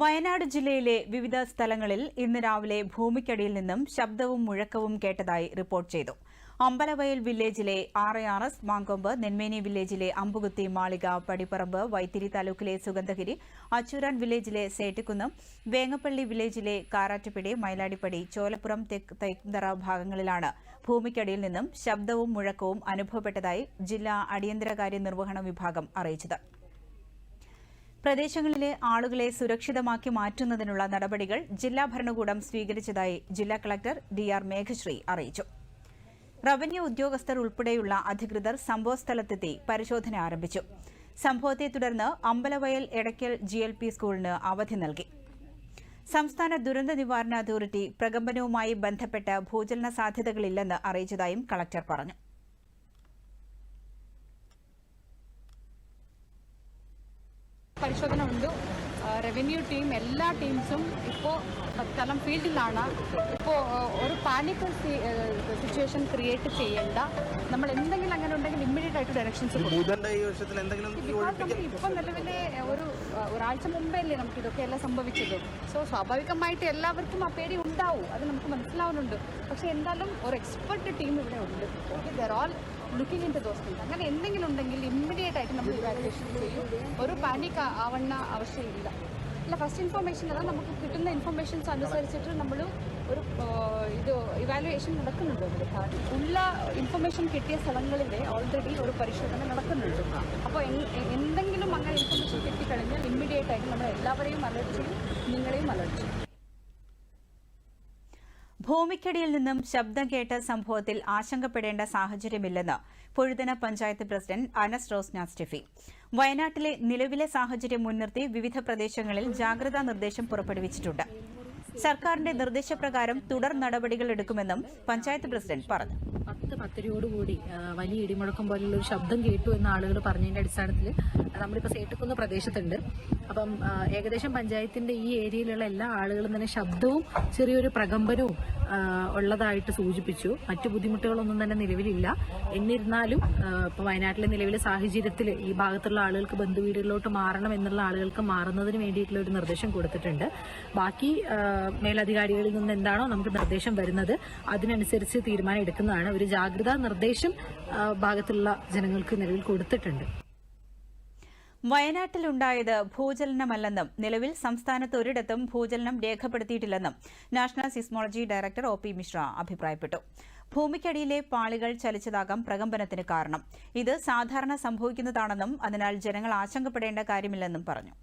വയനാട് ജില്ലയിലെ വിവിധ സ്ഥലങ്ങളിൽ ഇന്ന് രാവിലെ ഭൂമിക്കടിയിൽ നിന്നും ശബ്ദവും മുഴക്കവും കേട്ടതായി റിപ്പോർട്ട് ചെയ്തു. അമ്പലവയൽ വില്ലേജിലെ R R S Mankombu Nenmeni വില്ലേജിലെ അമ്പുകുത്തി മാളിക പടിപ്പറമ്പ് വൈത്തിരി താലൂക്കിലെ സുഗന്ധഗിരി അച്ചൂരാൻ വില്ലേജിലെ സേട്ടിക്കുന്നം വേങ്ങപ്പള്ളി വില്ലേജിലെ കാരാറ്റുപിടി മൈലാടിപ്പടി ചോലപ്പുറം തൈക്കുന്തറ ഭാഗങ്ങളിലാണ് ഭൂമിക്കടിയിൽ നിന്നും ശബ്ദവും മുഴക്കവും അനുഭവപ്പെട്ടതായി ജില്ലാ അടിയന്തരകാര്യ നിർവഹണ വിഭാഗം അറിയിച്ചത്. പ്രദേശങ്ങളിലെ ആളുകളെ സുരക്ഷിതമാക്കി മാറ്റുന്നതിനുള്ള നടപടികൾ ജില്ലാ ഭരണകൂടം സ്വീകരിച്ചതായി ജില്ലാ കളക്ടർ ഡി ആർ മേഘശ്രീ അറിയിച്ചു. റവന്യൂ ഉദ്യോഗസ്ഥർ ഉൾപ്പെടെയുള്ള അധികൃതർ സംഭവസ്ഥലത്തെത്തി പരിശോധന ആരംഭിച്ചു. സംഭവത്തെ തുടർന്ന് Ambalavayal Edakkal G L P സ്കൂളിന് അവധി നൽകി. സംസ്ഥാന ദുരന്ത നിവാരണ അതോറിറ്റി പ്രകമ്പനവുമായി ബന്ധപ്പെട്ട് ഭൂചലന സാധ്യതകളില്ലെന്ന് അറിയിച്ചതായും കളക്ടർ പറഞ്ഞു. പരിശോധന ഉണ്ട് റവന്യൂ ടീം എല്ലാ ടീംസും ഇപ്പോൾ സ്ഥലം ഫീൽഡിലാണ്. ഇപ്പോൾ ഒരു പാനിക്കൽ സിറ്റുവേഷൻ ക്രിയേറ്റ് ചെയ്യേണ്ട. നമ്മൾ എന്തെങ്കിലും അങ്ങനെ ഉണ്ടെങ്കിൽ ഇമ്മീഡിയറ്റ് ആയിട്ട് ഡയറക്ഷൻസ് ഇപ്പം നിലവിലെ ഒരാഴ്ച മുമ്പേ അല്ലേ നമുക്ക് ഇതൊക്കെ എല്ലാം സംഭവിച്ചത്. സോ സ്വാഭാവികമായിട്ട് എല്ലാവർക്കും ആ പേടി ഉണ്ടാവും. അത് നമുക്ക് മനസ്സിലാവുന്നുണ്ട്. പക്ഷേ എന്തായാലും ഒരു എക്സ്പെർട്ട് ടീം ഇവിടെ ഉണ്ട്. Okay there all looking into those things things അങ്ങനെ എന്തെങ്കിലും ഉണ്ടെങ്കിൽ ഇമ്മീഡിയറ്റ് ആയിട്ട് നമ്മൾ ഇവാലുവേഷൻ ചെയ്യും. ഒരു പാനിക് ആവണ ആവശ്യമില്ല അല്ല ഫസ്റ്റ് ഇൻഫർമേഷൻ അല്ല നമുക്ക് കിട്ടുന്ന ഇൻഫർമേഷൻസ് അനുസരിച്ചിട്ട് നമ്മൾ ഒരു ഇത് ഇവാലുവേഷൻ നടക്കുന്നുണ്ട്. ഉള്ള ഇൻഫർമേഷൻ കിട്ടിയ സ്ഥലങ്ങളിൽ ഓൾറെഡി ഒരു പരിശോധന നടക്കുന്നുണ്ട്. അപ്പോൾ ആയിട്ട് നമ്മൾ എല്ലാവരെയും നിങ്ങളെയും അലർട്ട് ഭൂമിക്കടിയിൽ നിന്നും ശബ്ദം കേട്ട സംഭവത്തിൽ ആശങ്കപ്പെടേണ്ട സാഹചര്യമില്ലെന്ന് പൊഴുതന പഞ്ചായത്ത് പ്രസിഡന്റ് അനസ് റോസ്ന സ്റ്റെഫി വയനാട്ടിലെ നിലവിലെ സാഹചര്യം മുൻനിർത്തി വിവിധ പ്രദേശങ്ങളിൽ ജാഗ്രതാ നിർദ്ദേശം പുറപ്പെടുവിച്ചിട്ടുണ്ട്. സർക്കാരിന്റെ നിർദ്ദേശപ്രകാരം തുടർ നടപടികൾ എടുക്കുമെന്നും പഞ്ചായത്ത് പ്രസിഡന്റ് പറഞ്ഞു. പത്ത് പത്തരയോടുകൂടി കൂടി വലിയ ഇടിമുഴക്കം പോലുള്ള ഒരു ശബ്ദം കേട്ടു എന്ന ആളുകൾ പറഞ്ഞതിന്റെ അടിസ്ഥാനത്തിൽ നമ്മളിപ്പോൾ സേട്ടുകുന്ന പ്രദേശത്തുണ്ട്. അപ്പം ഏകദേശം പഞ്ചായത്തിന്റെ ഈ ഏരിയയിലുള്ള എല്ലാ ആളുകളും തന്നെ ശബ്ദവും ചെറിയൊരു പ്രകമ്പനവും ഉള്ളതായിട്ട് സൂചിപ്പിച്ചു. മറ്റു ബുദ്ധിമുട്ടുകളൊന്നും തന്നെ നിലവിലില്ല. എന്നിരുന്നാലും ഇപ്പോൾ ഇപ്പൊ വയനാട്ടിലെ നിലവിലെ സാഹചര്യത്തിൽ ഈ ഭാഗത്തുള്ള ആളുകൾക്ക് ബന്ധുവീടുകളിലോട്ട് മാറണം എന്നുള്ള ആളുകൾക്ക് മാറുന്നതിന് വേണ്ടിയിട്ടുള്ള ഒരു നിർദ്ദേശം കൊടുത്തിട്ടുണ്ട്. ബാക്കി മേലധികാരികളിൽ നിന്ന് എന്താണോ നമുക്ക് നിർദ്ദേശം വരുന്നത് അതിനനുസരിച്ച് തീരുമാനം എടുക്കുന്നതാണ് ഒരു ജാഗ്രതാ നിർദ്ദേശം ഭാഗത്തുള്ള ജനങ്ങൾക്ക് നിലവിൽ കൊടുത്തിട്ടുണ്ട്. വയനാട്ടിലുണ്ടായത് ഭൂചലനമല്ലെന്നും നിലവിൽ സംസ്ഥാനത്ത് ഒരിടത്തും ഭൂചലനം രേഖപ്പെടുത്തിയിട്ടില്ലെന്നും national seismology director O P Mishra അഭിപ്രായപ്പെട്ടു. ഭൂമിക്കടിയിലെ പാളികൾ ചലിച്ചതാകാം പ്രകമ്പനത്തിന് കാരണം. ഇത് സാധാരണ സംഭവിക്കുന്നതാണെന്നും അതിനാൽ ജനങ്ങൾ ആശങ്കപ്പെടേണ്ട കാര്യമില്ലെന്നും പറഞ്ഞു.